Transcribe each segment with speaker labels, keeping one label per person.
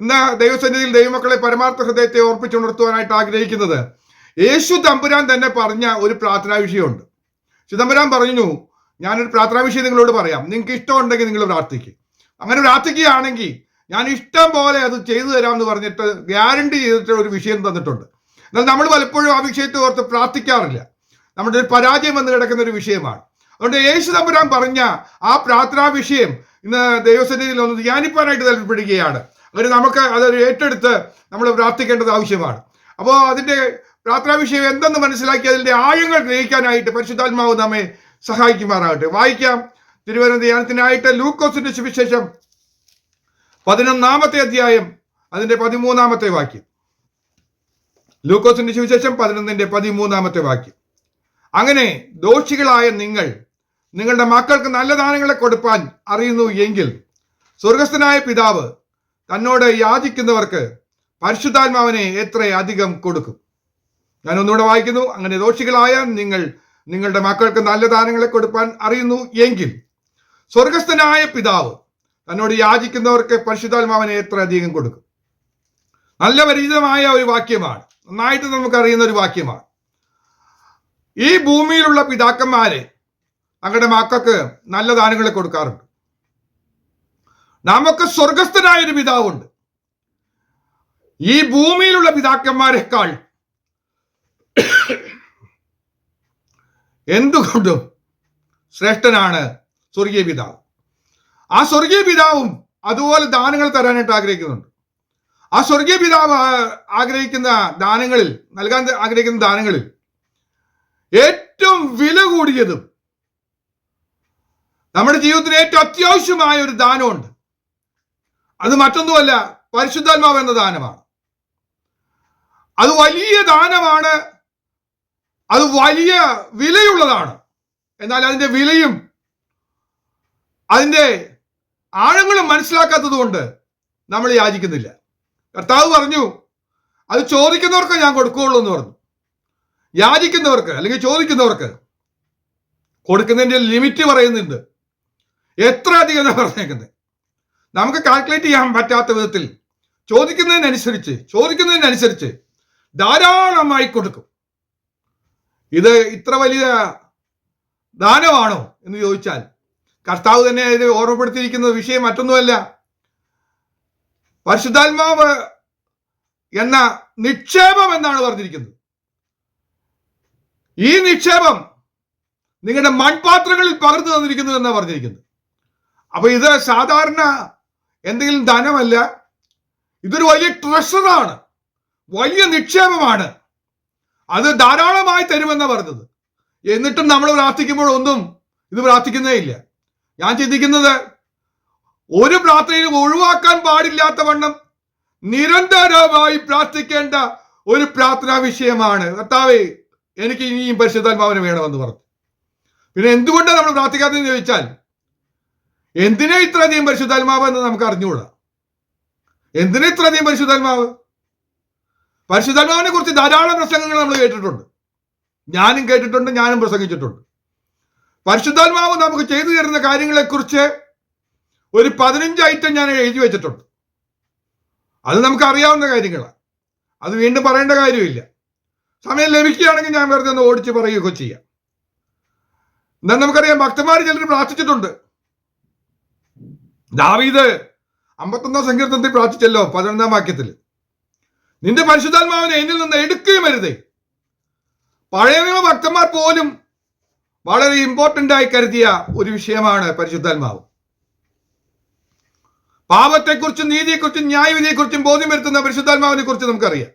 Speaker 1: ഇന്ന് ദൈവസന്നിധിയിൽ ദൈവമക്കളെ പരമാർത്ഥ ഹൃദയത്തെ ഓർപ്പിച്ചുണർത്തുവാനായിട്ട് ആഗ്രഹിക്കുന്നത് യേശു തമ്പുരാൻ തന്നെ പറഞ്ഞ ഒരു പ്രാർത്ഥനാ വിഷയമുണ്ട്. ചിദംബരാൻ പറഞ്ഞു ഞാനൊരു പ്രാർത്ഥനാ വിഷയം നിങ്ങളോട് പറയാം. നിങ്ങൾക്ക് ഇഷ്ടമുണ്ടെങ്കിൽ നിങ്ങൾ പ്രാർത്ഥിക്കും. അങ്ങനെ പ്രാർത്ഥിക്കുകയാണെങ്കിൽ ഞാൻ ഇഷ്ടം പോലെ അത് ചെയ്തു തരാം എന്ന് പറഞ്ഞിട്ട് ഗ്യാരണ്ടി ചെയ്തിട്ട് ഒരു വിഷയം തന്നിട്ടുണ്ട്. എന്നാൽ നമ്മൾ പലപ്പോഴും ആ വിഷയത്തെ ഓർത്ത് പ്രാർത്ഥിക്കാറില്ല. നമ്മുടെ ഒരു പരാജയം വന്ന് കിടക്കുന്ന ഒരു വിഷയമാണ്. അതുകൊണ്ട് യേശു തമ്പുരാൻ പറഞ്ഞ ആ പ്രാർത്ഥനാ വിഷയം ഇന്ന് ദൈവസന്നിധിയിൽ ഒന്ന് ധ്യാനിപ്പാനായിട്ട് താല്പര്യപ്പെടുകയാണ് അങ്ങനെ നമുക്ക് അതൊരു ഏറ്റെടുത്ത് നമ്മൾ പ്രാർത്ഥിക്കേണ്ടത് ആവശ്യമാണ്. അപ്പോൾ അതിന്റെ പ്രാർത്ഥനാ വിഷയം എന്തെന്ന് മനസ്സിലാക്കി അതിന്റെ ആഴങ്ങൾ ഗ്രഹിക്കാനായിട്ട് പരിശുദ്ധാത്മാവ് നമ്മെ സഹായിക്കുമാറാകട്ടെ. വായിക്കാം. തിരുവനന്തപുരം ധ്യാനത്തിനായിട്ട് ലൂക്കോസിന്റെ സുവിശേഷം പതിനൊന്നാമത്തെ അധ്യായം അതിന്റെ പതിമൂന്നാമത്തെ വാക്യം. ലൂക്കോസിന്റെ സുവിശേഷം പതിനൊന്നിന്റെ പതിമൂന്നാമത്തെ വാക്യം. അങ്ങനെ ദോഷികളായ നിങ്ങൾ നിങ്ങളുടെ മക്കൾക്ക് നല്ല ദാനങ്ങളെ കൊടുപ്പാൻ അറിയുന്നു എങ്കിൽ സ്വർഗസ്ഥനായ പിതാവ് തന്നോട് യാചിക്കുന്നവർക്ക് പരിശുദ്ധാത്മാവിനെ എത്ര അധികം കൊടുക്കും? ഞാൻ ഒന്നുകൂടെ വായിക്കുന്നു. അങ്ങനെ ദോഷികളായ നിങ്ങൾ നിങ്ങളുടെ മക്കൾക്ക് നല്ല ദാനങ്ങളെ കൊടുക്കാൻ അറിയുന്നു എങ്കിൽ സ്വർഗസ്ഥനായ പിതാവ് തന്നോട് യാചിക്കുന്നവർക്ക് പരിശുദ്ധാത്മാവിനെ എത്ര അധികം കൊടുക്കും? നല്ല പരിചിതമായ ഒരു വാക്യമാണ്. നന്നായിട്ട് നമുക്കറിയുന്ന ഒരു വാക്യമാണ്. ഈ ഭൂമിയിലുള്ള പിതാക്കന്മാരെ തങ്ങളുടെ മക്കൾക്ക് നല്ല ദാനങ്ങളെ കൊടുക്കാറുണ്ട്. നമുക്ക് സ്വർഗസ്ഥനായ ഒരു പിതാവുണ്ട്. ഈ ഭൂമിയിലുള്ള പിതാക്കന്മാരെക്കാൾ എന്തുകൊണ്ടും ശ്രേഷ്ഠനാണ് സ്വർഗീയ പിതാവ്. ആ സ്വർഗീയ പിതാവും അതുപോലെ ദാനങ്ങൾ തരാനായിട്ട് ആഗ്രഹിക്കുന്നുണ്ട്. ആ സ്വർഗീയ പിതാവ് ആഗ്രഹിക്കുന്ന ദാനങ്ങളിൽ നൽകാൻ ആഗ്രഹിക്കുന്ന ദാനങ്ങളിൽ ഏറ്റവും വില കൂടിയതും നമ്മുടെ ജീവിതത്തിന് ഏറ്റവും അത്യാവശ്യമായ ഒരു ദാനമുണ്ട്. അത് മറ്റൊന്നുമല്ല പരിശുദ്ധാത്മാവ് എന്ന ദാനമാണ്. അത് വലിയ ദാനമാണ്. അത് വലിയ വിലയുള്ളതാണ്. എന്നാൽ അതിന്റെ വിലയും അതിന്റെ ആഴങ്ങളും മനസ്സിലാക്കാത്തത് കൊണ്ട് നമ്മൾ യാചിക്കുന്നില്ല. കർത്താവ് പറഞ്ഞു അത് ചോദിക്കുന്നവർക്ക് ഞാൻ കൊടുക്കുകയുള്ളൂ എന്ന് പറഞ്ഞു. യാചിക്കുന്നവർക്ക് അല്ലെങ്കിൽ ചോദിക്കുന്നവർക്ക് കൊടുക്കുന്നതിന്റെ ലിമിറ്റ് പറയുന്നുണ്ട്. എത്ര അധികം പറഞ്ഞേക്കുന്നത്. നമുക്ക് കാൽക്കുലേറ്റ് ചെയ്യാൻ പറ്റാത്ത വിധത്തിൽ ചോദിക്കുന്നതിനനുസരിച്ച് ചോദിക്കുന്നതിനനുസരിച്ച് ധാരാളമായി കൊടുക്കും. ഇത് ഇത്ര വലിയ ദാനമാണോ എന്ന് ചോദിച്ചാൽ കർത്താവ് തന്നെ ഇത് ഓർമ്മപ്പെടുത്തിയിരിക്കുന്ന വിഷയം മറ്റൊന്നുമല്ല. പരിശുദ്ധാത്മാവ് എന്ന നിക്ഷേപം എന്നാണ് പറഞ്ഞിരിക്കുന്നത്. ഈ നിക്ഷേപം നിങ്ങളുടെ മൺപാത്രങ്ങളിൽ പകർന്നു തന്നിരിക്കുന്നു എന്നാണ് പറഞ്ഞിരിക്കുന്നത്. അപ്പൊ ഇത് സാധാരണ എന്തെങ്കിലും ധനമല്ല. ഇതൊരു വലിയ ട്രഷറാണ് വലിയ നിക്ഷേപമാണ്. അത് ധാരാളമായി തരുമെന്ന പറഞ്ഞത്. എന്നിട്ടും നമ്മൾ പ്രാർത്ഥിക്കുമ്പോഴൊന്നും ഇത് പ്രാർത്ഥിക്കുന്നേ ഇല്ല. ഞാൻ ചിന്തിക്കുന്നത് ഒരു പ്രാർത്ഥനയിലും ഒഴിവാക്കാൻ പാടില്ലാത്ത വണ്ണം നിരന്തരമായി പ്രാർത്ഥിക്കേണ്ട ഒരു പ്രാർത്ഥനാ വിഷയമാണ്. കർത്താവേ എനിക്ക് ഇനിയും പരിശുദ്ധാത്മാവിനെ വേണമെന്ന് പറഞ്ഞു. പിന്നെ എന്തുകൊണ്ടാണ് നമ്മൾ പ്രാർത്ഥിക്കാത്തതെന്ന് ചോദിച്ചാൽ എന്തിനാ ഇത്രയധികം പരിശുദ്ധാത്മാവ് എന്ന് നമുക്ക് അറിഞ്ഞുകൂടാ? എന്തിനാ ഇത്രയധികം പരിശുദ്ധാത്മാവ്? പരിശുദ്ധാത്മാവിനെ കുറിച്ച് ധാരാളം പ്രസംഗങ്ങൾ നമ്മൾ കേട്ടിട്ടുണ്ട്. ഞാനും കേട്ടിട്ടുണ്ട് ഞാനും പ്രസംഗിച്ചിട്ടുണ്ട്. പരിശുദ്ധാത്മാവ് നമുക്ക് ചെയ്തു തരുന്ന കാര്യങ്ങളെക്കുറിച്ച് ഒരു പതിനഞ്ച് ഐറ്റം ഞാൻ എഴുതി വെച്ചിട്ടുണ്ട്. അത് നമുക്ക് അറിയാവുന്ന കാര്യങ്ങളാണ്. അത് വീണ്ടും പറയേണ്ട കാര്യമില്ല. സമയം ലഭിക്കുകയാണെങ്കിൽ ഞാൻ വെറുതെ ഒന്ന് ഓടിച്ച് പറയുകയൊക്കെ ചെയ്യാം. എന്നാൽ നമുക്കറിയാം ഭക്തന്മാർ ചിലർ പ്രാർത്ഥിച്ചിട്ടുണ്ട്. ദാവീദ് അമ്പത്തൊന്നാം സങ്കീർത്തനത്തിൽ പ്രാർത്ഥിച്ചല്ലോ പതിനൊന്നാം വാക്യത്തിൽ. നിന്റെ പരിശുദ്ധാത്മാവിനെ എന്നിൽ നിന്ന് എടുക്കുകയും വരുതേ പഴയ ഭക്തന്മാർ പോലും വളരെ ഇമ്പോർട്ടന്റ് ആയി കരുതിയ ഒരു വിഷയമാണ് പരിശുദ്ധാത്മാവ്. പാപത്തെക്കുറിച്ചും നീതിയെക്കുറിച്ചും ന്യായവിധിയെക്കുറിച്ചും ബോധ്യം വരുത്തുന്ന പരിശുദ്ധാത്മാവിനെ കുറിച്ച് നമുക്കറിയാം.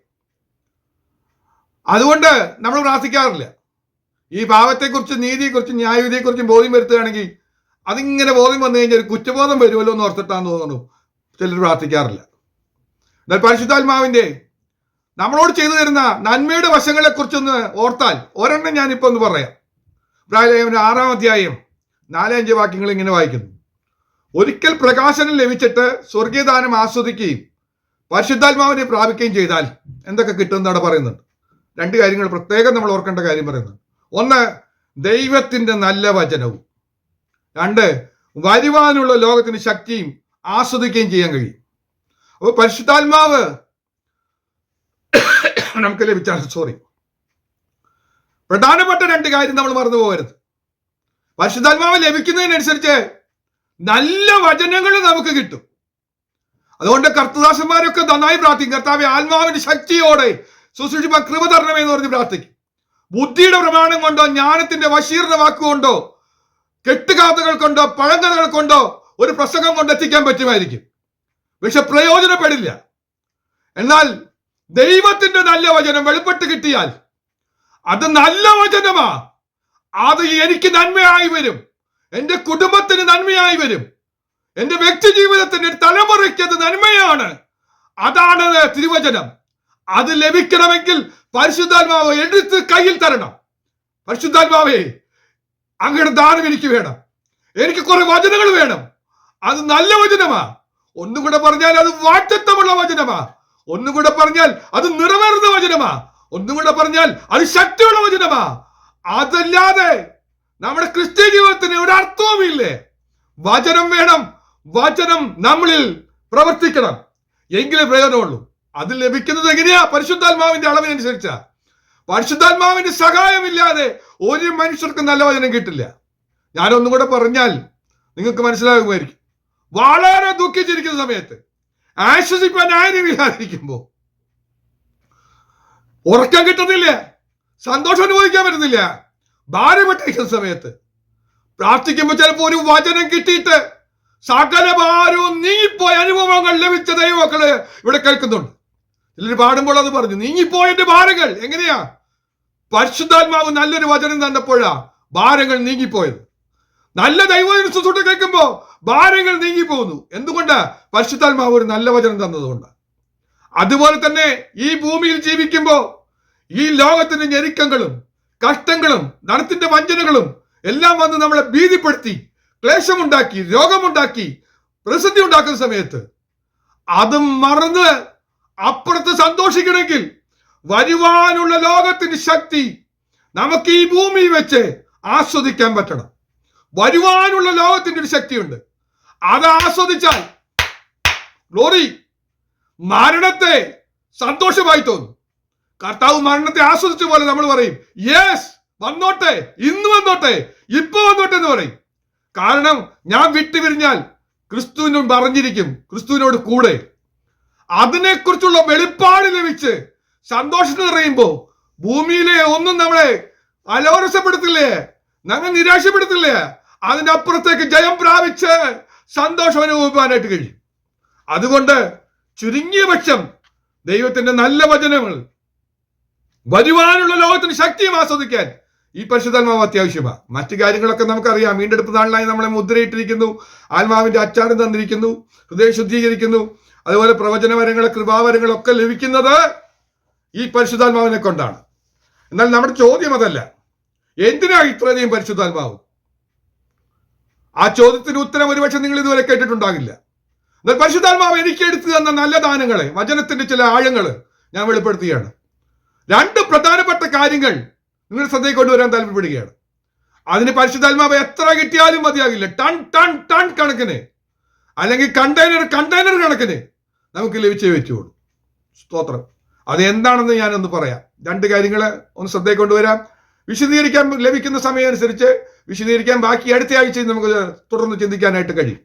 Speaker 1: അതുകൊണ്ട് നമ്മൾ പ്രാർത്ഥിക്കാറില്ല. ഈ പാപത്തെക്കുറിച്ചും നീതിയെക്കുറിച്ചും ന്യായവിധിയെക്കുറിച്ചും ബോധ്യം വരുത്തുകയാണെങ്കിൽ അതിങ്ങനെ ബോധ്യം വന്നു കഴിഞ്ഞാൽ ഒരു കുറ്റബോധം വരുമല്ലോ എന്ന് ഓർത്തിട്ടാന്ന് തോന്നുന്നു. ചിലർ പ്രാർത്ഥിക്കാറില്ല. എന്നാൽ പരിശുദ്ധാത്മാവിന്റെ നമ്മളോട് ചെയ്തു തരുന്ന നന്മയുടെ വശങ്ങളെ കുറിച്ചൊന്ന് ഓർത്താൽ ഒരെണ്ണം ഞാനിപ്പോ ഒന്ന് പറയാം. പ്രായം ആറാം അധ്യായം നാലഞ്ച് വാക്യങ്ങൾ ഇങ്ങനെ വായിക്കുന്നു. ഒരിക്കൽ പ്രകാശനം ലഭിച്ചിട്ട് സ്വർഗീയദാനം ആസ്വദിക്കുകയും പരിശുദ്ധാത്മാവിനെ പ്രാപിക്കുകയും ചെയ്താൽ എന്തൊക്കെ കിട്ടുമെന്നാണ് പറയുന്നുണ്ട് രണ്ട് കാര്യങ്ങൾ പ്രത്യേകം നമ്മൾ ഓർക്കേണ്ട കാര്യം പറയുന്നുണ്ട് ഒന്ന് ദൈവത്തിന്റെ നല്ല വചനവും. രണ്ട് വരുവാനുള്ള ലോകത്തിന് ശക്തിയും ആസ്വദിക്കുകയും ചെയ്യാൻ കഴിയും. അപ്പോൾ പരിശുദ്ധാത്മാവ് നമുക്ക് ലഭിച്ച സോറി പ്രധാനപ്പെട്ട രണ്ട് കാര്യം നമ്മൾ മറന്നു പോകരുത്. പരിശുദ്ധാത്മാവ് ലഭിക്കുന്നതിനനുസരിച്ച് നല്ല വചനങ്ങൾ നമുക്ക് കിട്ടും. അതുകൊണ്ട് കർത്തദാസന്മാരൊക്കെ നന്നായി പ്രാർത്ഥിക്കും. കർത്താവ് ആത്മാവിന്റെ ശക്തിയോടെ സുശ്രൂഷിപ്പ കൃപ തരണമേ എന്ന് പറഞ്ഞ് പ്രാർത്ഥിക്കും. ബുദ്ധിയുടെ പ്രമാണം കൊണ്ടോ ജ്ഞാനത്തിന്റെ വശീറിന്റെ വാക്കുകൊണ്ടോ കെട്ടുകാതകൾ കൊണ്ടോ പഴങ്കഥകൾ കൊണ്ടോ ഒരു പ്രസംഗം കൊണ്ടെത്തിക്കാൻ പറ്റുമായിരിക്കും. പക്ഷെ പ്രയോജനപ്പെടില്ല. എന്നാൽ ദൈവത്തിന്റെ നല്ല വചനം വെളിപ്പെട്ട് കിട്ടിയാൽ അത് നല്ല വചനമാ. അത് എനിക്ക് നന്മയായി വരും. എന്റെ കുടുംബത്തിന് നന്മയായി വരും. എന്റെ വ്യക്തി ജീവിതത്തിന്റെ തലമുറയ്ക്ക് അത് നന്മയാണ്. അതാണ് തിരുവചനം. അത് ലഭിക്കണമെങ്കിൽ പരിശുദ്ധാത്മാവ് എടുത്ത് കയ്യിൽ തരണം. പരിശുദ്ധാത്മാവേ അങ്ങയുടെ ദാനം എനിക്ക് വേണം. എനിക്ക് കുറെ വചനങ്ങൾ വേണം. അത് നല്ല വചനമാ. ഒന്നും കൂടെ പറഞ്ഞാൽ അത് വാറ്റത്വമുള്ള വചനമാ. ഒന്നും കൂടെ പറഞ്ഞാൽ അത് നിറവേറുന്ന വചനമാ. ഒന്നും കൂടെ പറഞ്ഞാൽ അത് ശക്തിയുള്ള വചനമാ. അതല്ലാതെ നമ്മുടെ ക്രിസ്ത്യ ജീവിതത്തിന് ഒരു അർത്ഥവുമില്ലേ വചനം വേണം. വചനം നമ്മളിൽ പ്രവർത്തിക്കണം. എങ്കിലേ പ്രയോജനമുള്ളൂ. അത് ലഭിക്കുന്നത് എങ്ങനെയാ? പരിശുദ്ധാത്മാവിന്റെ അളവിനനുസരിച്ചാ. പരിശുദ്ധാത്മാവിന്റെ സഹായമില്ലാതെ ഒരു മനുഷ്യർക്കും നല്ല വചനം കിട്ടില്ല. ഞാനൊന്നും കൂടെ പറഞ്ഞാൽ നിങ്ങൾക്ക് മനസ്സിലാകുമായിരിക്കും. വളരെ ദുഃഖിച്ചിരിക്കുന്ന സമയത്ത് ആശ്വസിപ്പാൻ ആരുമില്ലാതിരിക്കുമ്പോ ഉറക്കം കിട്ടുന്നില്ല സന്തോഷം അനുഭവിക്കാൻ പറ്റുന്നില്ല. ഭാരപ്പെട്ടിരിക്കുന്ന സമയത്ത് പ്രാർത്ഥിക്കുമ്പോൾ ചിലപ്പോൾ ഒരു വചനം കിട്ടിയിട്ട് സകല ഭാരവും നീങ്ങിപ്പോയ അനുഭവങ്ങൾ ലഭിച്ച ദൈവമക്കൾ ഇവിടെ കേൾക്കുന്നുണ്ട്. ചിലർ പാടുമ്പോൾ അത് പറഞ്ഞു നീങ്ങിപ്പോയതിന്റെ ഭാരങ്ങൾ എങ്ങനെയാ? പരിശുദ്ധാത്മാവ് നല്ലൊരു വചനം തന്നപ്പോഴാ ഭാരങ്ങൾ നീങ്ങിപ്പോയത്. നല്ല ദൈവത്തിന് ശുശ്രൂഷ കേൾക്കുമ്പോ ഭാരങ്ങൾ നീങ്ങിപ്പോകുന്നു. എന്തുകൊണ്ട്? പരിശുദ്ധാത്മാവ് ഒരു നല്ല വചനം തന്നതുകൊണ്ട്. അതുപോലെ തന്നെ ഈ ഭൂമിയിൽ ജീവിക്കുമ്പോൾ ഈ ലോകത്തിന്റെ ഞെരുക്കങ്ങളും കഷ്ടങ്ങളും ധനത്തിന്റെ വഞ്ചനകളും എല്ലാം വന്ന് നമ്മളെ ഭീതിപ്പെടുത്തി ക്ലേശമുണ്ടാക്കി രോഗമുണ്ടാക്കി പ്രതിസന്ധി ഉണ്ടാക്കുന്ന സമയത്ത് അതും മറന്ന് അപ്പുറത്ത് സന്തോഷിക്കണമെങ്കിൽ വരുവാനുള്ള ലോകത്തിന്റെ ശക്തി നമുക്ക് ഈ ഭൂമി വെച്ച് ആസ്വദിക്കാൻ പറ്റണം. വരുവാനുള്ള ലോകത്തിന്റെ ഒരു ശക്തിയുണ്ട്. അത് ആസ്വദിച്ചാൽ ഗ്ലോറി മരണത്തെ സന്തോഷമായി തോന്നും. കർത്താവ് മരണത്തെ ആസ്വദിച്ച പോലെ നമ്മൾ പറയും യെസ് വന്നോട്ടെ ഇന്ന് വന്നോട്ടെ ഇപ്പൊ വന്നോട്ടെ എന്ന് പറയും. കാരണം ഞാൻ വിട്ടുപിരിഞ്ഞാൽ ക്രിസ്തുവിനോട് പറഞ്ഞിരിക്കും ക്രിസ്തുവിനോട് കൂടെ. അതിനെക്കുറിച്ചുള്ള വെളിപ്പാട് ലഭിച്ച് സന്തോഷത്തിൽ നിറയുമ്പോ ഭൂമിയിലെ ഒന്നും നമ്മളെ അലോരസപ്പെടുത്തില്ലേ? ഞങ്ങൾ നിരാശപ്പെടുത്തില്ലേ? അതിന്റെ അപ്പുറത്തേക്ക് ജയം പ്രാപിച്ച് സന്തോഷം അനുഭവിക്കാനായിട്ട് കഴിയും. അതുകൊണ്ട് ചുരുങ്ങിയ പക്ഷം ദൈവത്തിന്റെ നല്ല വചനങ്ങൾ വരുവാനുള്ള ലോകത്തിന് ശക്തിയും ആസ്വദിക്കാൻ ഈ പരിശുദ്ധാത്മാവ് അത്യാവശ്യമാണ് മറ്റു കാര്യങ്ങളൊക്കെ നമുക്കറിയാം. വീണ്ടെടുപ്പ് നാളിനായി നമ്മളെ മുദ്രയിട്ടിരിക്കുന്നു. ആത്മാവിന്റെ അച്ചാരം തന്നിരിക്കുന്നു. ഹൃദയം ശുദ്ധീകരിക്കുന്നു. അതുപോലെ പ്രവചനവരങ്ങൾ കൃപാവരങ്ങളൊക്കെ ലഭിക്കുന്നത് ഈ പരിശുദ്ധാത്മാവിനെ കൊണ്ടാണ്. എന്നാൽ നമ്മുടെ ചോദ്യം അതല്ല. എന്തിനാ ഇത്രയധികം പരിശുദ്ധാത്മാവ്? ആ ചോദ്യത്തിന് ഉത്തരം ഒരുപക്ഷെ നിങ്ങൾ ഇതുവരെ കേട്ടിട്ടുണ്ടാകില്ല. എന്നാൽ പരിശുദ്ധാത്മാവ് എനിക്ക് എടുത്തു തന്ന നല്ല ദാനങ്ങളെ വചനത്തിന്റെ ചില ആഴങ്ങൾ ഞാൻ വെളിപ്പെടുത്തുകയാണ്. രണ്ട് പ്രധാനപ്പെട്ട കാര്യങ്ങൾ നിങ്ങൾ ശ്രദ്ധയിൽ കൊണ്ടുവരാൻ താല്പര്യപ്പെടുകയാണ്. അതിന് പരിശുദ്ധാത്മാവ് എത്ര കിട്ടിയാലും മതിയാകില്ല. ടൺ ടൺ ടൺ കണക്കിന്. അല്ലെങ്കിൽ കണ്ടെയ്നർ കണ്ടെയ്നർ കണക്കിന് നമുക്ക് ലഭിച്ചേ വെച്ചുകൊള്ളൂ സ്തോത്രം. അത് എന്താണെന്ന് ഞാനൊന്ന് പറയാം. രണ്ട് കാര്യങ്ങൾ ഒന്ന് ശ്രദ്ധയിൽ കൊണ്ടുവരാം വിശദീകരിക്കാൻ ലഭിക്കുന്ന സമയം അനുസരിച്ച് വിശദീകരിക്കാൻ ബാക്കി അടുത്ത ആഴ്ചയിൽ നമുക്ക് തുടർന്ന് ചിന്തിക്കാനായിട്ട് കഴിയും.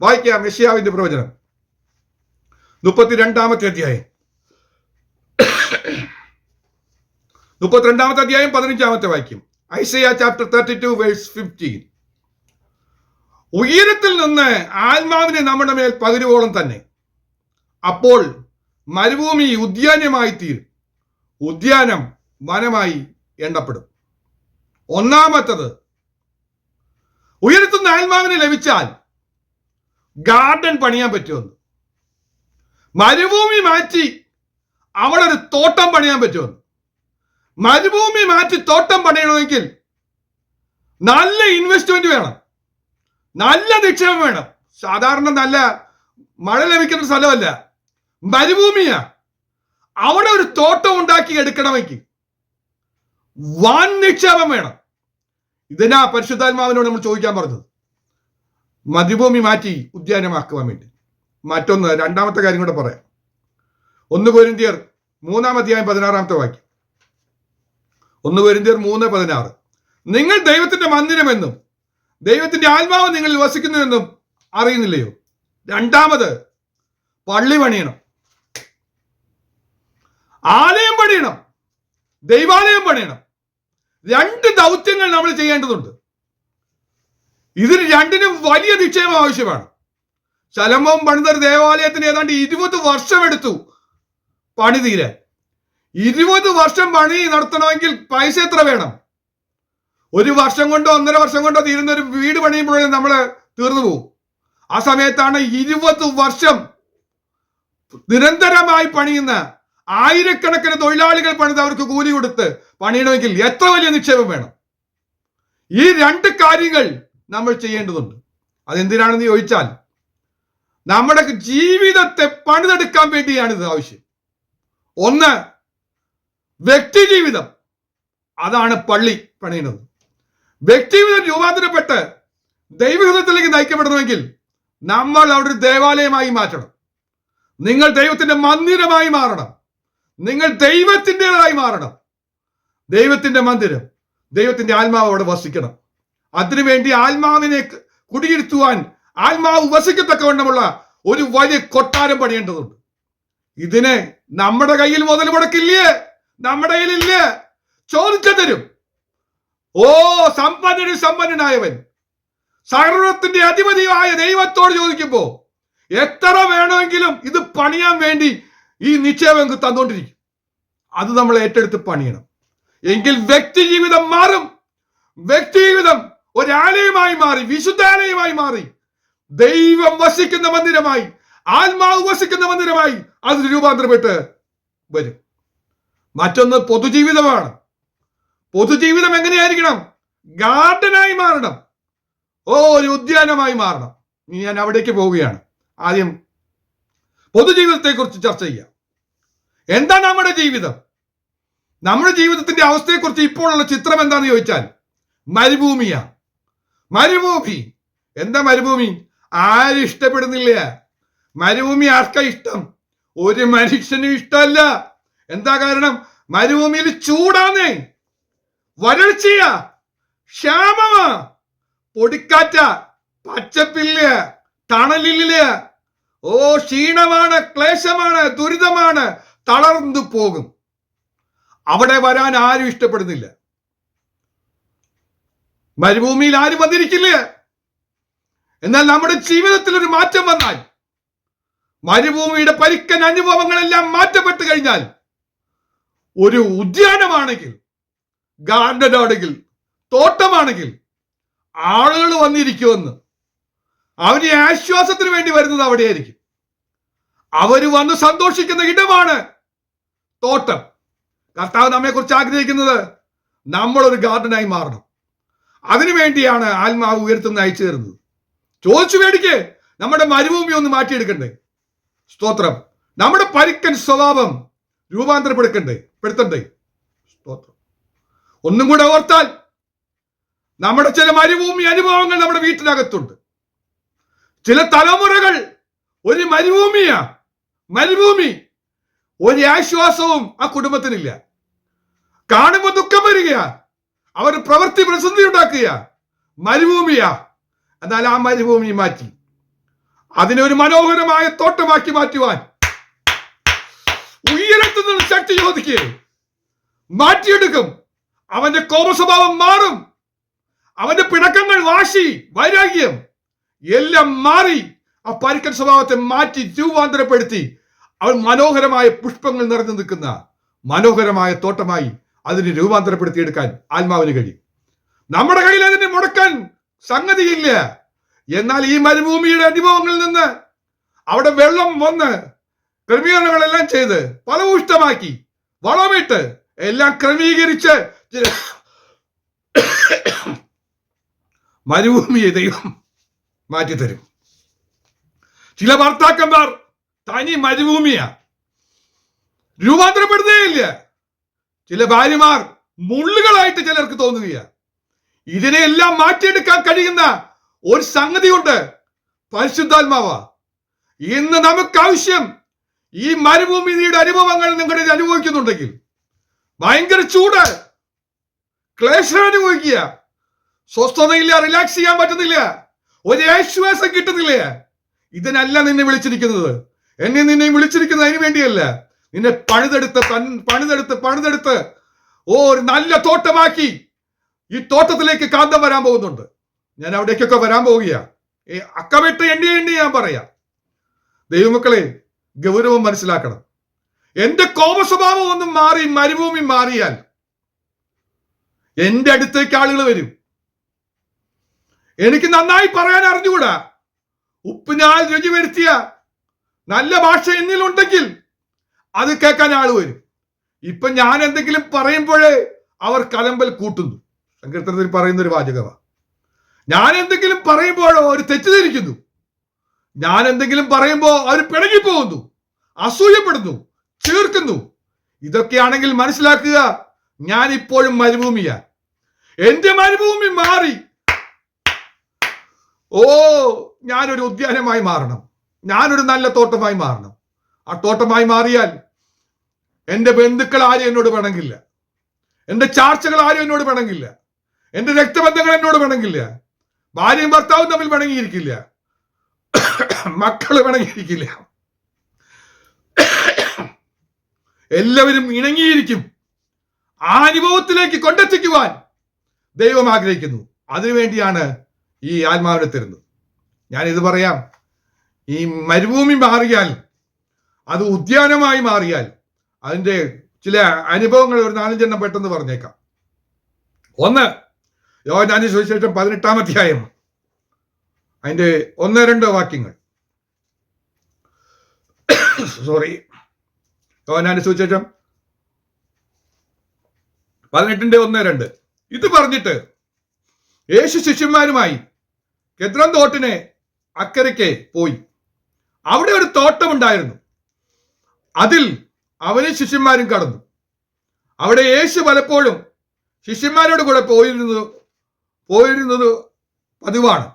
Speaker 1: വായിക്കാം യഷ്യാവിന്റെ പ്രവചനം. മുപ്പത്തിരണ്ടാമത്തെ അധ്യായം. മുപ്പത്തിരണ്ടാമത്തെ അധ്യായം പതിനഞ്ചാമത്തെ വാക്യം. Isaiah chapter thirty two verse fifteen ഉയരത്തിൽ നിന്ന് ആത്മാവിനെ നമ്മുടെ മേൽ പകരുവോളം തന്നെ. അപ്പോൾ മരുഭൂമി ഉദ്യാനമായി തീരും ഉദ്യാനം വനമായി എണ്ണപ്പെടും. ഒന്നാമത്തത് ഉയരത്തുന്ന ആത്മാവിനെ ലഭിച്ചാൽ ഗാർഡൻ പണിയാൻ പറ്റുമെന്ന്. മരുഭൂമി മാറ്റി അവിടെ ഒരു തോട്ടം പണിയാൻ പറ്റുമെന്ന്. മരുഭൂമി മാറ്റി തോട്ടം പണിയണമെങ്കിൽ നല്ല ഇൻവെസ്റ്റ്മെന്റ് വേണം. നല്ല നിക്ഷേപം വേണം. സാധാരണ നല്ല മഴ ലഭിക്കുന്ന സ്ഥലമല്ല. മരുഭൂമിയാ. അവിടെ ഒരു തോട്ടം ഉണ്ടാക്കി എടുക്കണമെങ്കിൽ വൻ നിക്ഷേപം വേണം. ഇതിനാ പരിശുദ്ധാത്മാവിനോട് നമ്മൾ ചോദിക്കാൻ പറഞ്ഞത്? മരുഭൂമി മാറ്റി ഉദ്യാനമാക്കുവാൻ വേണ്ടി. മറ്റൊന്ന് രണ്ടാമത്തെ കാര്യം കൂടെ പറയാം. ഒന്ന് കൊരിന്തിയർ മൂന്നാം അധ്യായം പതിനാറാമത്തെ വാക്യം. ഒന്ന് കൊരിന്തിയർ മൂന്ന് പതിനാറ്. നിങ്ങൾ ദൈവത്തിന്റെ മന്ദിരമെന്നും ദൈവത്തിന്റെ ആത്മാവ് നിങ്ങളിൽ വസിക്കുന്നുവെന്നും അറിയുന്നില്ലയോ? രണ്ടാമത് പള്ളി പണിയണം. ആലയം പണിയണം ദൈവാലയം പണിയണം. രണ്ട് ദൗത്യങ്ങൾ നമ്മൾ ചെയ്യേണ്ടതുണ്ട്. ഇതിന് രണ്ടിനും വലിയ നിക്ഷേപം ആവശ്യമാണ്. ശലമോം പണിതൊരു ദേവാലയത്തിന് ഏതാണ്ട് ഇരുപത് വർഷം എടുത്തു പണി തീരാൻ. ഇരുപത് വർഷം പണി നടത്തണമെങ്കിൽ പൈസ എത്ര വേണം? ഒരു വർഷം കൊണ്ടോ ഒന്നര വർഷം കൊണ്ടോ തീരുന്ന ഒരു വീട് പണിയുമ്പോഴേ നമ്മൾ തീർന്നു പോകും ആ സമയത്താണ് ഇരുപത് വർഷം നിരന്തരമായി പണിയുന്ന ആയിരക്കണക്കിന് തൊഴിലാളികൾ പണിത് അവർക്ക് കൂലി കൊടുത്ത് പണിയണമെങ്കിൽ എത്ര വലിയ നിക്ഷേപം വേണം? ഈ രണ്ട് കാര്യങ്ങൾ നമ്മൾ ചെയ്യേണ്ടതുണ്ട്. അതെന്തിനാണെന്ന് ചോദിച്ചാൽ നമ്മുടെ ജീവിതത്തെ പണിതെടുക്കാൻ വേണ്ടിയാണ് ഇത് ആവശ്യം. ഒന്ന് വ്യക്തി ജീവിതം അതാണ് പള്ളി പണിയുന്നത്. വ്യക്തിജീവിതം രൂപാന്തരപ്പെട്ട് ദൈവഹിതത്തിലേക്ക് നയിക്കപ്പെടണമെങ്കിൽ നമ്മൾ അവിടെ ഒരു ദേവാലയമായി മാറ്റണം. നിങ്ങൾ ദൈവത്തിന്റെ മന്ദിരമായി മാറണം. നിങ്ങൾ ദൈവത്തിന്റെതായി മാറണം. ദൈവത്തിന്റെ മന്ദിരം ദൈവത്തിന്റെ ആത്മാവ് അവിടെ വസിക്കണം. അതിനുവേണ്ടി ആത്മാവിനെ കുടിയിരുത്തുവാൻ ആത്മാവ് വസിക്കത്തക്കവണ്ണമുള്ള ഒരു വലിയ കൊട്ടാരം പണിയേണ്ടതുണ്ട്. ഇതിന് നമ്മുടെ കയ്യിൽ മുതൽ മുടക്കില്ലേ? നമ്മുടെ കയ്യിലില്ലേ? ചോദിച്ചു തരും. ഓ സമ്പന്നനും സമ്പന്നനായവൻ. സർവത്തിന്റെ അധിപതിയായ ദൈവത്തോട് ചോദിക്കുമ്പോ എത്ര വേണമെങ്കിലും ഇത് പണിയാൻ വേണ്ടി ഈ നിക്ഷേപം തന്നുകൊണ്ടിരിക്കും അത് നമ്മൾ ഏറ്റെടുത്ത് പണിയണം. എങ്കിൽ വ്യക്തി ജീവിതം മാറും. വ്യക്തി ജീവിതം ഒരാലയമായി മാറി വിശുദ്ധാലയമായി മാറി. ദൈവം വസിക്കുന്ന മന്ദിരമായി ആത്മാവ് വസിക്കുന്ന മന്ദിരമായി അത് രൂപാന്തരപ്പെട്ട് വരും. മറ്റൊന്ന് പൊതുജീവിതമാണ്. പൊതുജീവിതം എങ്ങനെയായിരിക്കണം? ഗാർഡനായി മാറണം. ഓ ഒരു ഉദ്യാനമായി മാറണം. ഞാൻ അവിടേക്ക് പോവുകയാണ്. ആദ്യം പൊതുജീവിതത്തെ കുറിച്ച് ചർച്ച ചെയ്യാം. എന്താ നമ്മുടെ ജീവിതം? നമ്മുടെ ജീവിതത്തിന്റെ അവസ്ഥയെക്കുറിച്ച് ഇപ്പോഴുള്ള ചിത്രം എന്താന്ന് ചോദിച്ചാൽ മരുഭൂമിയാ. മരുഭൂമി. എന്താ മരുഭൂമി? ആരും ഇഷ്ടപ്പെടുന്നില്ല? മരുഭൂമി ആർക്കാ ഇഷ്ടം? ഒരു മനുഷ്യനും ഇഷ്ടമല്ല. എന്താ കാരണം? മരുഭൂമിയിൽ ചൂടാന്നേ. വരൾച്ചയാ. ക്ഷാമമാ. പൊടിക്കാറ്റ. പച്ചപ്പില്ല. തണലില്ല. ഓ ക്ഷീണമാണ് ക്ലേശമാണ് ദുരിതമാണ് തളർന്നു പോകും. അവിടെ വരാൻ ആരും ഇഷ്ടപ്പെടുന്നില്ല. മരുഭൂമിയിൽ ആരും വന്നിരിക്കില്ല. എന്നാൽ നമ്മുടെ ജീവിതത്തിൽ ഒരു മാറ്റം വന്നാൽ മരുഭൂമിയുടെ പരിക്കൻ അനുഭവങ്ങളെല്ലാം മാറ്റപ്പെട്ട് കഴിഞ്ഞാൽ ഒരു ഉദ്യാനമാണെങ്കിൽ ഗാർഡൻ ആണെങ്കിൽ തോട്ടമാണെങ്കിൽ ആളുകൾ വന്നിരിക്കുമെന്ന് അവന് ആശ്വാസത്തിന് വേണ്ടി വരുന്നത് അവിടെയായിരിക്കും. അവർ വന്ന് സന്തോഷിക്കുന്ന ഇടമാണ് തോട്ടം. കർത്താവ് നമ്മെ കുറിച്ച് ആഗ്രഹിക്കുന്നത് നമ്മളൊരു ഗാർഡനായി മാറണം. അതിനു വേണ്ടിയാണ് ആത്മാവ് ഉയർത്തുന്ന അയച്ചു തരുന്നത് ചോദിച്ചു മേടിക്ക് നമ്മുടെ മരുഭൂമി ഒന്ന് മാറ്റിയെടുക്കണ്ടേ? സ്തോത്രം. നമ്മുടെ പരിക്കൻ സ്വഭാവം രൂപാന്തരപ്പെടുക്കണ്ടേ? പെടുത്തണ്ടേ? സ്തോത്രം. ഒന്നും കൂടെ ഓർത്താൽ നമ്മുടെ ചില മരുഭൂമി അനുഭവങ്ങൾ നമ്മുടെ വീട്ടിനകത്തുണ്ട്. ചില തലമുറകൾ ഒരു മരുഭൂമിയാ മരുഭൂമി. ഒരു ആശ്വാസവും ആ കുടുംബത്തിനില്ല. കാണുമ്പോൾ ദുഃഖം വരിക അവർ പ്രവൃത്തി പ്രതിസന്ധി ഉണ്ടാക്കുക മരുഭൂമിയാ. എന്നാൽ ആ മരുഭൂമി മാറ്റി. അതിനെ ഒരു മനോഹരമായ തോട്ടമാക്കി മാറ്റുവാൻ. ഉയരത്തു നിന്ന് ശക്തി ചോദിക്കേ. മാറ്റിയെടുക്കും. അവന്റെ കോപസ്വഭാവം മാറും. അവന്റെ പിണക്കങ്ങൾ വാശി വൈരാഗ്യം. എല്ലാം മാറി ആ പരിക്കൻ സ്വഭാവത്തെ മാറ്റി രൂപാന്തരപ്പെടുത്തി അവൻ മനോഹരമായ പുഷ്പങ്ങൾ നിറഞ്ഞു നിൽക്കുന്ന മനോഹരമായ തോട്ടമായി അതിനെ രൂപാന്തരപ്പെടുത്തിയെടുക്കാൻ ആത്മാവിന് കഴിയും. നമ്മുടെ കയ്യിൽ അതിനെ മുടക്കാൻ സംഗതിയില്ല. എന്നാൽ ഈ മരുഭൂമിയുടെ അനുഭവങ്ങളിൽ നിന്ന് അവിടെ വെള്ളം വന്ന് ക്രമീകരണങ്ങളെല്ലാം ചെയ്ത് ഫലഭൂഷ്ടമാക്കി വളമിട്ട് എല്ലാം ക്രമീകരിച്ച് മരുഭൂമിയെ ദൈവം മാറ്റിത്തരും. ചില ഭർത്താക്കന്മാർ തനി മരുഭൂമിയാ. രൂപാന്തരപ്പെടുന്നേയില്ല. ചില ഭാര്യമാർ മുള്ളുകളായിട്ട് ചിലർക്ക് തോന്നുകയ. ഇതിനെയെല്ലാം മാറ്റിയെടുക്കാൻ കഴിയുന്ന ഒരു സംഗതി സംഗതിയുണ്ട് പരിശുദ്ധാത്മാവ. ഇന്ന് നമുക്ക് ആവശ്യം ഈ മരുഭൂമിയുടെ അനുഭവങ്ങൾ നിങ്ങളിൽ അനുഭവിക്കുന്നുണ്ടെങ്കിൽ ഭയങ്കര ചൂട് ക്ലേശം അനുഭവിക്കുക. സ്വസ്ഥതയില്ല റിലാക്സ് ചെയ്യാൻ പറ്റുന്നില്ല. ഒരു ആശ്വാസം കിട്ടുന്നില്ല? ഇതിനല്ല നിന്നെ വിളിച്ചിരിക്കുന്നത്. എന്നെ നിന്നെ വിളിച്ചിരിക്കുന്നത് അതിന് വേണ്ടിയല്ല. നിന്നെ പണിതെടുത്ത് പണിതെടുത്ത് പണിതെടുത്ത് ഓ ഒരു നല്ല തോട്ടമാക്കി ഈ തോട്ടത്തിലേക്ക് കാന്തം വരാൻ പോകുന്നുണ്ട്. ഞാൻ അവിടേക്കൊക്കെ വരാൻ പോവുകയാ. ഏ, അക്കമിട്ട് എണ്ണി എണ്ണി ഞാൻ പറയാം. ദൈവമക്കളെ ഗൗരവം മനസ്സിലാക്കണം. എന്റെ കോപ സ്വഭാവം ഒന്നും മാറി മരുഭൂമി മാറിയാൽ എന്റെ അടുത്തേക്ക് ആളുകൾ വരും. എനിക്ക് നന്നായി പറയാൻ അറിഞ്ഞുകൂടാ? ഉപ്പിനാൽ രുചി വരുത്തിയ നല്ല ഭാഷ എന്നിലുണ്ടെങ്കിൽ അത് കേൾക്കാൻ ആൾ വരും. ഇപ്പൊ ഞാൻ എന്തെങ്കിലും പറയുമ്പോഴേ അവർ കലമ്പൽ കൂട്ടുന്നു. സങ്കീർത്തനത്തിൽ പറയുന്ന ഒരു വാചകമാണ് ഞാൻ എന്തെങ്കിലും പറയുമ്പോഴോ അവർ തെറ്റിദ്ധരിക്കുന്നു. ഞാൻ എന്തെങ്കിലും പറയുമ്പോൾ അവർ പിണങ്ങിപ്പോകുന്നു അസൂയപ്പെടുന്നു ചീർക്കുന്നു. ഇതൊക്കെയാണെങ്കിൽ മനസ്സിലാക്കുക ഞാൻ ഇപ്പോഴും മരുഭൂമിയാ. എന്റെ മരുഭൂമി മാറി ഓ ഞാനൊരു ഉദ്യാനമായി മാറണം. ഞാനൊരു നല്ല തോട്ടമായി മാറണം. ആ തോട്ടമായി മാറിയാൽ എന്റെ ബന്ധുക്കൾ ആരും എന്നോട് വേണമെങ്കില്ല എന്റെ ചാർച്ചകൾ ആരും എന്നോട് വേണമെങ്കില്ല എന്റെ രക്തബന്ധങ്ങൾ എന്നോട് വേണമെങ്കില്ല ഭാര്യയും ഭർത്താവും തമ്മിൽ പിണങ്ങിയിരിക്കില്ല മക്കൾ പിണങ്ങിയിരിക്കില്ല എല്ലാവരും ഇണങ്ങിയിരിക്കും. ആ അനുഭവത്തിലേക്ക് കൊണ്ടെത്തിക്കുവാൻ ദൈവം ആഗ്രഹിക്കുന്നു. അതിനുവേണ്ടിയാണ് ഈ ആത്മാവിനെ തരുന്നത് ഞാൻ ഇത് പറയാം. ഈ മരുഭൂമി മാറിയാൽ അത് ഉദ്യാനമായി മാറിയാൽ അതിന്റെ ചില അനുഭവങ്ങൾ ഒരു നാലഞ്ചെണ്ണം പെട്ടെന്ന് പറഞ്ഞേക്കാം. ഒന്ന് യോഹനാന്റെ സുവിശേഷം പതിനെട്ടാം അധ്യായം. അതിന്റെ ഒന്ന് രണ്ട് വാക്യങ്ങൾ. സോറി യോഹനാന്റെ സുവിശേഷം പതിനെട്ടിന്റെ ഒന്ന് രണ്ട്. ഇത് പറഞ്ഞിട്ട് യേശു ശിഷ്യന്മാരുമായി കെദ്രം തോട്ടിനെ അക്കരയ്ക്ക് പോയി. അവിടെ ഒരു തോട്ടമുണ്ടായിരുന്നു. അതിൽ അവനും ശിഷ്യന്മാരും കടന്നു. അവിടെ യേശു പലപ്പോഴും ശിഷ്യന്മാരോട് കൂടെ പോയിരുന്നത് പോയിരുന്നത് പതിവാണ്.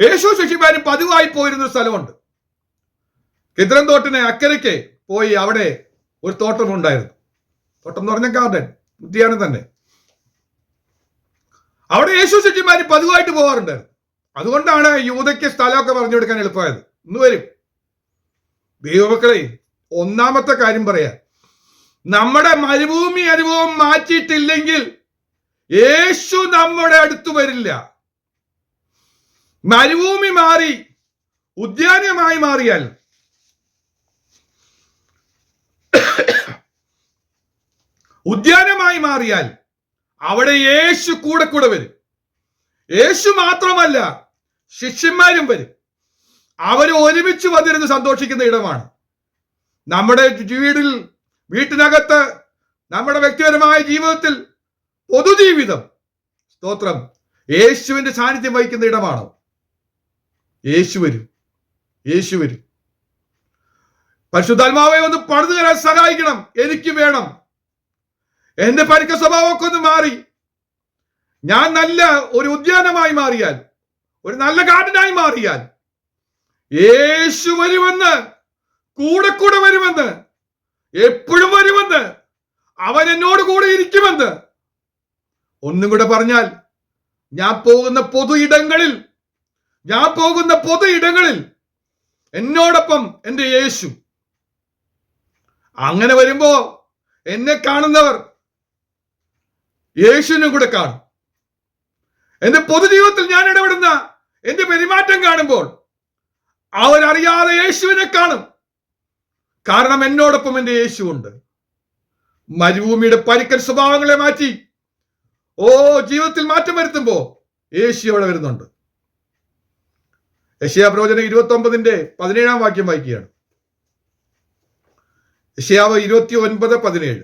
Speaker 1: യേശു ശിഷ്യന്മാരും പതിവായി പോയിരുന്ന സ്ഥലമുണ്ട്. കിദ്രം തോട്ടിനെ അക്കരയ്ക്ക് പോയി അവിടെ ഒരു തോട്ടമുണ്ടായിരുന്നു. തോട്ടം എന്ന് പറഞ്ഞ കാർഡൻ ഉദ്യാനം തന്നെ. അവിടെ യേശു ശിഷ്യന്മാര് പതിവായിട്ട് പോകാറുണ്ടായിരുന്നു അതുകൊണ്ടാണ് യൂതയ്ക്ക് സ്ഥലമൊക്കെ പറഞ്ഞു കൊടുക്കാൻ എളുപ്പമായത്. ഇന്ന് വരും. ദൈവമക്കളെ ഒന്നാമത്തെ കാര്യം പറയാ. നമ്മുടെ മരുഭൂമി അനുഭവം മാറ്റിയിട്ടില്ലെങ്കിൽ യേശു നമ്മുടെ അടുത്ത് വരില്ല. മരുഭൂമി മാറി ഉദ്യാനമായി മാറിയാൽ ഉദ്യാനമായി മാറിയാൽ അവിടെ യേശു കൂടെ കൂടെ വരും. യേശു മാത്രമല്ല ശിഷ്യന്മാരും വരും. അവർ ഒരുമിച്ച് വന്നിരുന്ന് സന്തോഷിക്കുന്ന ഇടമാണ്. നമ്മുടെ വീടിൽ വീട്ടിനകത്ത് നമ്മുടെ വ്യക്തിപരമായ ജീവിതത്തിൽ പൊതുജീവിതം സ്തോത്രം യേശുവിന്റെ സാന്നിധ്യം വഹിക്കുന്ന ഇടമാണ്? യേശു വരും. യേശു വരും. പരിശുദ്ധാത്മാവെ ഒന്ന് പണിതു തരാൻ സഹായിക്കണം. എനിക്ക് വേണം. എന്റെ പരിക്ക സ്വഭാവമൊക്കെ ഒന്ന് മാറി. ഞാൻ നല്ല ഒരു ഉദ്യാനമായി മാറിയാൽ ഒരു നല്ല ഗാർഡനായി മാറിയാൽ യേശു വരുമെന്ന് കൂടെ കൂടെ വരുമെന്ന് എപ്പോഴും വരുമെന്ന് അവൻ എന്നോട് കൂടെ ഇരിക്കുമെന്ന്. ഒന്നും കൂടെ പറഞ്ഞാൽ ഞാൻ പോകുന്ന പൊതു ഇടങ്ങളിൽ ഞാൻ പോകുന്ന പൊതു ഇടങ്ങളിൽ എന്നോടൊപ്പം എന്റെ യേശു. അങ്ങനെ വരുമ്പോ എന്നെ കാണുന്നവർ യേശുവിനും കൂടെ കാണും. എന്റെ പൊതുജീവിതത്തിൽ ഞാൻ ഇടപെടുന്ന എന്റെ പെരുമാറ്റം കാണുമ്പോൾ അവരറിയാതെ യേശുവിനെ കാണും. കാരണം എന്നോടൊപ്പം എന്റെ യേശു ഉണ്ട്. മരുഭൂമിയുടെ പരിക്കൽ സ്വഭാവങ്ങളെ മാറ്റി ഓ ജീവിതത്തിൽ മാറ്റം വരുത്തുമ്പോ യേശു അവിടെ വരുന്നുണ്ട്. യശയാ പ്രവചനം ഇരുപത്തി ഒമ്പതിന്റെ പതിനേഴാം വാക്യം വായിക്കുകയാണ്. യശയാവ് ഇരുപത്തി ഒൻപത് പതിനേഴ്.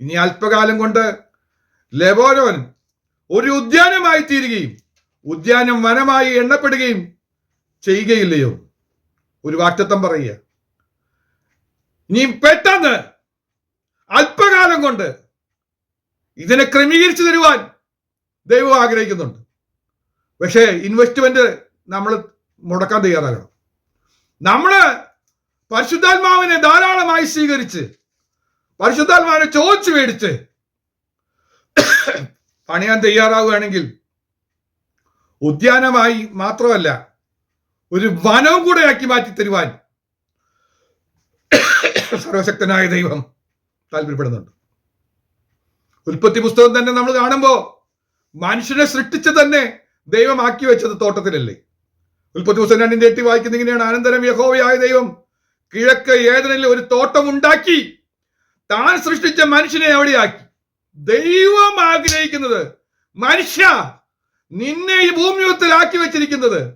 Speaker 1: ഇനി അല്പകാലം കൊണ്ട് ലെബോനോൻ ഒരു ഉദ്യാനമായി തീരുകയും ഉദ്യാനം വനമായി എണ്ണപ്പെടുകയും ചെയ്യുകയില്ലയോ? ഒരു വാക്തത്വം പറയുക. നീ പെട്ടെന്ന് അല്പകാലം കൊണ്ട് ഇതിനെ ക്രമീകരിച്ചു തരുവാൻ ദൈവം ആഗ്രഹിക്കുന്നുണ്ട്. പക്ഷേ ഇൻവെസ്റ്റ്മെന്റ് നമ്മൾ മുടക്കാൻ തയ്യാറാകണം. നമ്മൾ പരിശുദ്ധാത്മാവിനെ ധാരാളമായി സ്വീകരിച്ച് പരിശുദ്ധാത്മാവിനെ ചോദിച്ചു മേടിച്ച് പണിയാൻ തയ്യാറാവുകയാണെങ്കിൽ ഉദ്യാനമായി മാത്രമല്ല ഒരു വനവും കൂടെ ആക്കി മാറ്റി തരുവാൻ സർവശക്തനായ ദൈവം താല്പര്യപ്പെടുന്നുണ്ട്. ഉൽപ്പത്തി പുസ്തകം തന്നെ നമ്മൾ കാണുമ്പോൾ മനുഷ്യനെ സൃഷ്ടിച്ച് തന്നെ ദൈവമാക്കി വെച്ചത് തോട്ടത്തിലല്ലേ? ഉൽപ്പത്തി പുസ്തകം രണ്ടിന്റെ എട്ടി വായിക്കുന്ന ഇങ്ങനെയാണ്. അനന്തരം യഹോവയായ ദൈവം കിഴക്ക് ഏതനിൽ ഒരു തോട്ടം ഉണ്ടാക്കി താൻ സൃഷ്ടിച്ച മനുഷ്യനെ അവിടെയാക്കി. ദൈവം ആഗ്രഹിക്കുന്നത് മനുഷ്യ നിന്നെ ഈ ഭൂമിയുത്തിലാക്കി വെച്ചിരിക്കുന്നത്.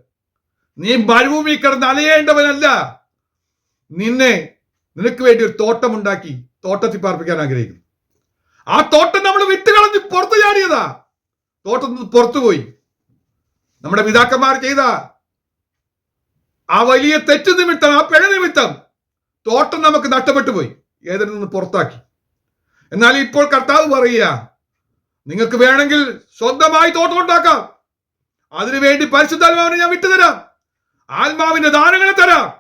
Speaker 1: നീ മരുഭൂമി കിടന്ന് അലയേണ്ടവനല്ല. നിന്നെ നിനക്ക് വേണ്ടി ഒരു തോട്ടം ഉണ്ടാക്കി തോട്ടത്തിൽ പാർപ്പിക്കാൻ ആഗ്രഹിക്കുന്നു. ആ തോട്ടം നമ്മൾ വിട്ടുകളഞ്ഞ് പുറത്തു ചാടിയതാ. തോട്ടം നിന്ന് പുറത്തുപോയി നമ്മുടെ പിതാക്കന്മാർ ചെയ്ത ആ വലിയ തെറ്റ് നിമിത്തം ആ പിഴ നിമിത്തം തോട്ടം നമുക്ക് നഷ്ടപ്പെട്ടു പോയി. ഏതിൽ നിന്ന് പുറത്താക്കി? എന്നാൽ ഇപ്പോൾ കർത്താവ് പറയുക നിങ്ങൾക്ക് വേണമെങ്കിൽ സ്വന്തമായി തോട്ടം ഉണ്ടാക്കാം. അതിനുവേണ്ടി പരിശുദ്ധാത്മാവിനെ ഞാൻ വിട്ടുതരാം. ആത്മാവിന്റെ ദാനങ്ങളെ തരാം.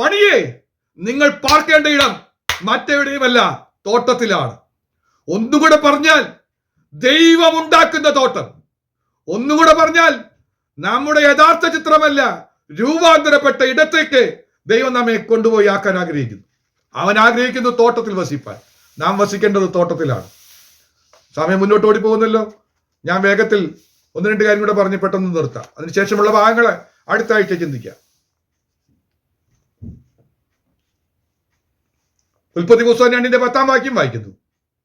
Speaker 1: പണിയേ നിങ്ങൾ പാർക്കേണ്ട ഇടം മറ്റെവിടെയുമല്ല തോട്ടത്തിലാണ്. ഒന്നുകൂടെ പറഞ്ഞാൽ ദൈവം ഉണ്ടാക്കുന്ന തോട്ടം. ഒന്നുകൂടെ പറഞ്ഞാൽ നമ്മുടെ യഥാർത്ഥ ചിത്രമല്ല രൂപാന്തരപ്പെട്ട ഇടത്തേക്ക് ദൈവം നമ്മെ കൊണ്ടുപോയി ആക്കാൻ ആഗ്രഹിക്കുന്നു. അവൻ ആഗ്രഹിക്കുന്നു തോട്ടത്തിൽ വസിപ്പാൻ. നാം വസിക്കേണ്ടത് തോട്ടത്തിലാണ്. സമയം മുന്നോട്ട് ഓടി പോകുന്നല്ലോ ഞാൻ വേഗത്തിൽ ഒന്ന് രണ്ട് കാര്യം കൂടെ പറഞ്ഞ് പെട്ടെന്ന് നിർത്താം. അതിനുശേഷമുള്ള ഭാഗങ്ങളെ അടുത്ത ആഴ്ച ചിന്തിക്കാം. ഉൽപ്പത്തി പുസ്തകം രണ്ടിന്റെ പത്താം വാക്യം വായിക്കുന്നു.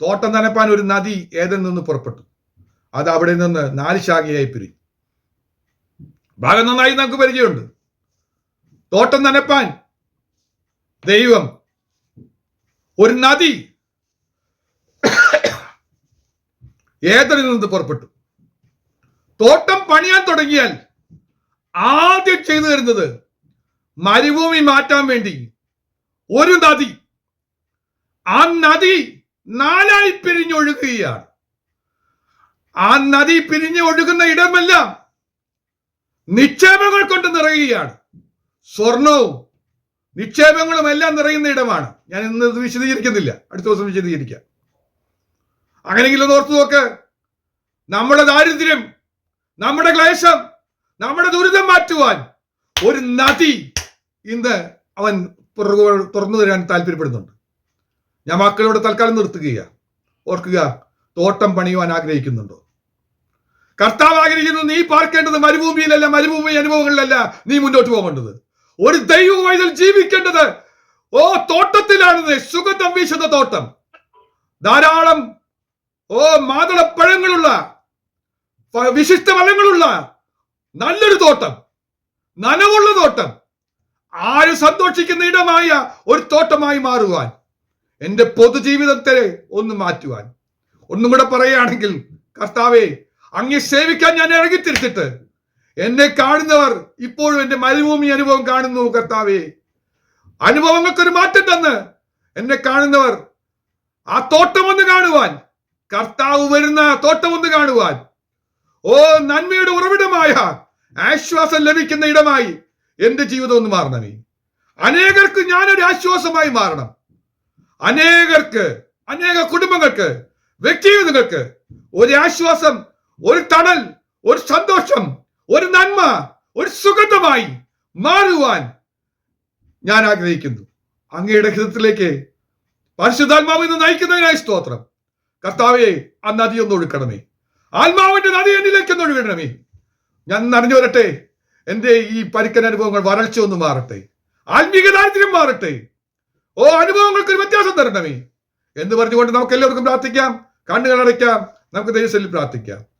Speaker 1: തോട്ടം നനപ്പാൻ ഒരു നദി ഏതിൽ നിന്ന് പുറപ്പെട്ടു? അത് അവിടെ നിന്ന് നാല് ശാഖയായി പിരിഞ്ഞു. ഭാഗം നന്നായി നമുക്ക് പരിചയമുണ്ട്. തോട്ടം നനപ്പാൻ ദൈവം ഒരു നദി ഏതനിൽ നിന്ന് പുറപ്പെട്ടു? തോട്ടം പണിയാൻ തുടങ്ങിയാൽ ആദ്യം ചെയ്തു തരുന്നത് മരുഭൂമി മാറ്റാൻ വേണ്ടി. ഒരു നദി. ആ നദി നാലായി പിരിഞ്ഞൊഴുകുകയാണ് ആ നദി പിരിഞ്ഞ് ഒഴുകുന്ന ഇടമെല്ലാം നിക്ഷേപങ്ങൾ കൊണ്ട് നിറയുകയാണ്. സ്വർണവും നിക്ഷേപങ്ങളും എല്ലാം നിറയുന്ന ഇടമാണ്. ഞാൻ ഇന്ന് വിശദീകരിക്കുന്നില്ല. അടുത്ത ദിവസം വിശദീകരിക്കാം. അങ്ങനെയെങ്കിലും ഓർത്തു നോക്ക്. നമ്മുടെ ദാരിദ്ര്യം നമ്മുടെ ക്ലേശം നമ്മുടെ ദുരിതം മാറ്റുവാൻ ഒരു നദി ഇന്ന് അവൻ തുറന്നു തരാൻ താല്പര്യപ്പെടുന്നുണ്ട്. ഞാൻ മക്കളോട് തൽക്കാലം നിർത്തുകയാണ് ഓർക്കുക തോട്ടം പണിയുവാൻ ആഗ്രഹിക്കുന്നുണ്ടോ? കർത്താവ് ആഗ്രഹിക്കുന്നു നീ പാർക്കേണ്ടത് മരുഭൂമിയിലല്ല മരുഭൂമി അനുഭവങ്ങളിലല്ല നീ മുന്നോട്ട് പോകേണ്ടത്. ഒരു ദൈവമായി ജീവിക്കേണ്ടത് ഓ തോട്ടത്തിലാണ് സുഗന്ധം വീശുന്ന തോട്ടം. ധാരാളം ഓ മാതളപ്പഴങ്ങളുള്ള വിശിഷ്ട ഫലങ്ങളുള്ള നല്ലൊരു തോട്ടം നനവുള്ള തോട്ടം ആരും സന്തോഷിക്കുന്ന ഇടമായ ഒരു തോട്ടമായി മാറുവാൻ എന്റെ പൊതുജീവിതത്തെ ഒന്ന് മാറ്റുവാൻ. ഒന്നും കൂടെ പറയുകയാണെങ്കിൽ കർത്താവെ അങ്ങെ സേവിക്കാൻ ഞാൻ ഇറങ്ങിത്തിരിച്ചിട്ട് എന്നെ കാണുന്നവർ ഇപ്പോഴും എന്റെ മരുഭൂമി അനുഭവം കാണുന്നു കർത്താവെ. അനുഭവങ്ങൾക്കൊരു മാറ്റം തന്ന് എന്നെ കാണുന്നവർ ആ തോട്ടം ഒന്ന് കാണുവാൻ കർത്താവ് വരുന്ന തോട്ടം ഒന്ന് കാണുവാൻ. ഓ നന്മയുടെ ഉറവിടമായ ആശ്വാസം ലഭിക്കുന്ന ഇടമായി എന്റെ ജീവിതം ഒന്ന് മാറണമേ. അനേകർക്ക് ഞാനൊരു ആശ്വാസമായി മാറണം. അനേകർക്ക് അനേക കുടുംബങ്ങൾക്ക് വ്യക്തിജീവിതങ്ങൾക്ക് ഒരു ആശ്വാസം ഒരു തണൽ ഒരു സന്തോഷം ഒരു നന്മ ഒരു സുഗന്ധമായി മാറുവാൻ ഞാൻ ആഗ്രഹിക്കുന്നു. അങ്ങയുടെ ഹിതത്തിലേക്ക് പരിശുദ്ധാത്മാവ് ഇന്ന് നയിക്കുന്നതിനായി സ്തോത്രം. കർത്താവെ ആ നദി ഒന്ന് ഒഴുക്കണമേ. ആത്മാവിന്റെ നദി എന്നിലേക്ക് ഒന്ന് ഒഴുകണമേ. ഞാൻ നനഞ്ഞു വരട്ടെ. എന്റെ ഈ പരിക്കൻ അനുഭവങ്ങൾ വരൾച്ച ഒന്ന് മാറട്ടെ. ആത്മീക ദാരിദ്ര്യം മാറട്ടെ. ഓ അനുഭവങ്ങൾക്ക് ഒരു വ്യത്യാസം തരണമേ. എന്ന് പറഞ്ഞുകൊണ്ട് നമുക്ക് എല്ലാവർക്കും പ്രാർത്ഥിക്കാം. കണ്ണുകൾ അടയ്ക്കാം. നമുക്ക് ദൈവത്തിൽ പ്രാർത്ഥിക്കാം.